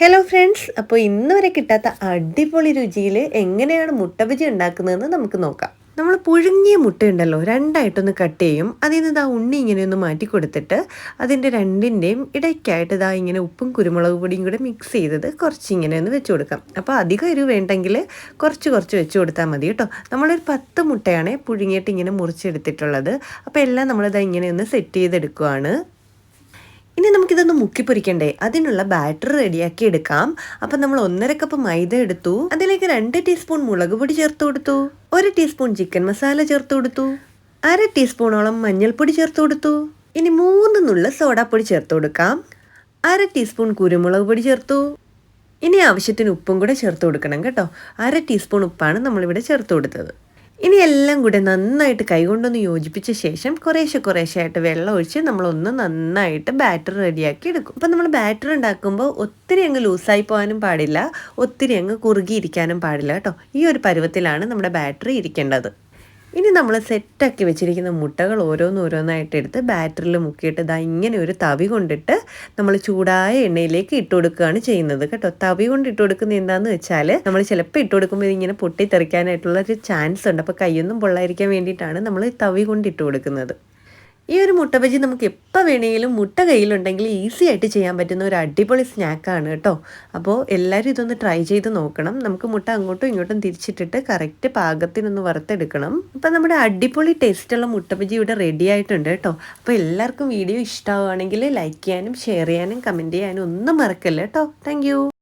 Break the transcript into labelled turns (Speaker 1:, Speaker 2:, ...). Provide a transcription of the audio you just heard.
Speaker 1: Hello friends അപ്പോൾ ഇന്ന് വരെ കിട്ടാത്ത അടിപൊളി രുചിയിൽ എങ്ങനെയാണ് മുട്ട ബജി ഉണ്ടാക്കുന്നതെന്ന് നമുക്ക് നോക്കാം. നമ്മൾ പുഴുങ്ങിയ മുട്ടയുണ്ടല്ലോ രണ്ടായിട്ടൊന്ന് കട്ട് ചെയ്യും. അതിൽ നിന്ന് ഇതാ ഉണ്ണി ഇങ്ങനെ ഒന്ന് മാറ്റി കൊടുത്തിട്ട് അതിന്റെ രണ്ടിന്റെയും ഇടയ്ക്കായിട്ട് ഇതാ ഇങ്ങനെ ഉപ്പും കുരുമുളക് പൊടിയും കൂടെ മിക്സ് ചെയ്തത് കുറച്ച് ഇങ്ങനെ ഒന്ന് വെച്ച് കൊടുക്കാം. അപ്പോൾ അധികം എരിവ് വേണ്ടെങ്കിൽ കുറച്ച് കുറച്ച് വെച്ച് കൊടുത്താൽ മതി കേട്ടോ. നമ്മളൊരു പത്ത് മുട്ടയാണ് പുഴുങ്ങിയിട്ട് ഇങ്ങനെ മുറിച്ചെടുത്തിട്ടുള്ളത്. അപ്പോൾ എല്ലാം നമ്മളിതാ ഇങ്ങനെ ഒന്ന് സെറ്റ് ചെയ്തെടുക്കുവാണ്. ഇനി നമുക്കിതൊന്ന് മുക്കിപ്പൊരിക്കണ്ടേ? അതിനുള്ള ബാറ്റർ റെഡിയാക്കി എടുക്കാം. അപ്പം നമ്മൾ ഒന്നര കപ്പ് മൈദ എടുത്തു. അതിലേക്ക് രണ്ട് ടീസ്പൂൺ മുളക് പൊടി ചേർത്ത് കൊടുത്തു. ഒരു ടീസ്പൂൺ ചിക്കൻ മസാല ചേർത്ത് കൊടുത്തു. അര ടീസ്പൂണോളം മഞ്ഞൾപ്പൊടി ചേർത്ത് കൊടുത്തു. ഇനി മൂന്ന് നുള്ള സോഡാപ്പൊടി ചേർത്ത് കൊടുക്കാം. അര ടീസ്പൂൺ കുരുമുളക് പൊടി ചേർത്തു. ഇനി ആവശ്യത്തിന് ഉപ്പും കൂടെ ചേർത്ത് കൊടുക്കണം കേട്ടോ. അര ടീസ്പൂൺ ഉപ്പാണ് നമ്മളിവിടെ ചേർത്ത് കൊടുത്തത്. ഇനി എല്ലാം കൂടെ നന്നായിട്ട് കൈകൊണ്ടൊന്ന് യോജിപ്പിച്ച ശേഷം കുറേശ്ശെ കുറേശ്ശെ ആയിട്ട് വെള്ളം ഒഴിച്ച് നമ്മളൊന്ന് നന്നായിട്ട് ബാറ്റർ റെഡിയാക്കി എടുക്കും. അപ്പം നമ്മൾ ബാറ്റർ ഉണ്ടാക്കുമ്പോൾ ഒത്തിരി അങ്ങ് ലൂസായി പോകാനും പാടില്ല ഒത്തിരി അങ്ങ് കുറുകിയിരിക്കാനും പാടില്ല കേട്ടോ. ഈ ഒരു പരുവത്തിലാണ് നമ്മുടെ ബാറ്ററി ഇരിക്കേണ്ടത്. ഇനി നമ്മൾ സെറ്റാക്കി വെച്ചിരിക്കുന്ന മുട്ടകൾ ഓരോന്നോരോന്നായിട്ട് എടുത്ത് ബാറ്ററിൽ മുക്കിയിട്ട് ഇതാ ഇങ്ങനെ ഒരു തവി കൊണ്ടിട്ട് നമ്മൾ ചൂടായ എണ്ണയിലേക്ക് ഇട്ട് കൊടുക്കുകയാണ് ചെയ്യുന്നത് കേട്ടോ. തവി കൊണ്ട് ഇട്ട് കൊടുക്കുന്നത് എന്താണെന്ന് വെച്ചാൽ നമ്മൾ ചിലപ്പോൾ ഇട്ട് കൊടുക്കുമ്പോൾ ഇങ്ങനെ പൊട്ടിത്തെറിക്കാനായിട്ടുള്ള ഒരു ചാൻസ് ഉണ്ട്. അപ്പോൾ കൈയൊന്നും പൊള്ളായിരിക്കാൻ വേണ്ടിയിട്ടാണ് നമ്മൾ തവി കൊണ്ട് ഇട്ട് കൊടുക്കുന്നത്. ഈ ഒരു മുട്ട ബജി നമുക്ക് എപ്പോൾ വേണമെങ്കിലും മുട്ട കയ്യിലുണ്ടെങ്കിൽ ഈസി ആയിട്ട് ചെയ്യാൻ പറ്റുന്ന ഒരു അടിപൊളി സ്നാക്കാണ് കേട്ടോ അപ്പോൾ എല്ലാവരും ഇതൊന്ന് ട്രൈ ചെയ്ത് നോക്കണം. നമുക്ക് മുട്ട അങ്ങോട്ടും ഇങ്ങോട്ടും തിരിച്ചിട്ടിട്ട് കറക്റ്റ് പാകത്തിനൊന്ന് വറുത്തെടുക്കണം. അപ്പം നമ്മുടെ അടിപൊളി ടേസ്റ്റുള്ള മുട്ട ബജി ഇവിടെ റെഡി ആയിട്ടുണ്ട് കേട്ടോ അപ്പോൾ എല്ലാവർക്കും വീഡിയോ ഇഷ്ടമാവുകയാണെങ്കിൽ ലൈക്ക് ചെയ്യാനും ഷെയർ ചെയ്യാനും കമന്റ് ചെയ്യാനും ഒന്നും മറക്കല്ലേ കേട്ടോ താങ്ക്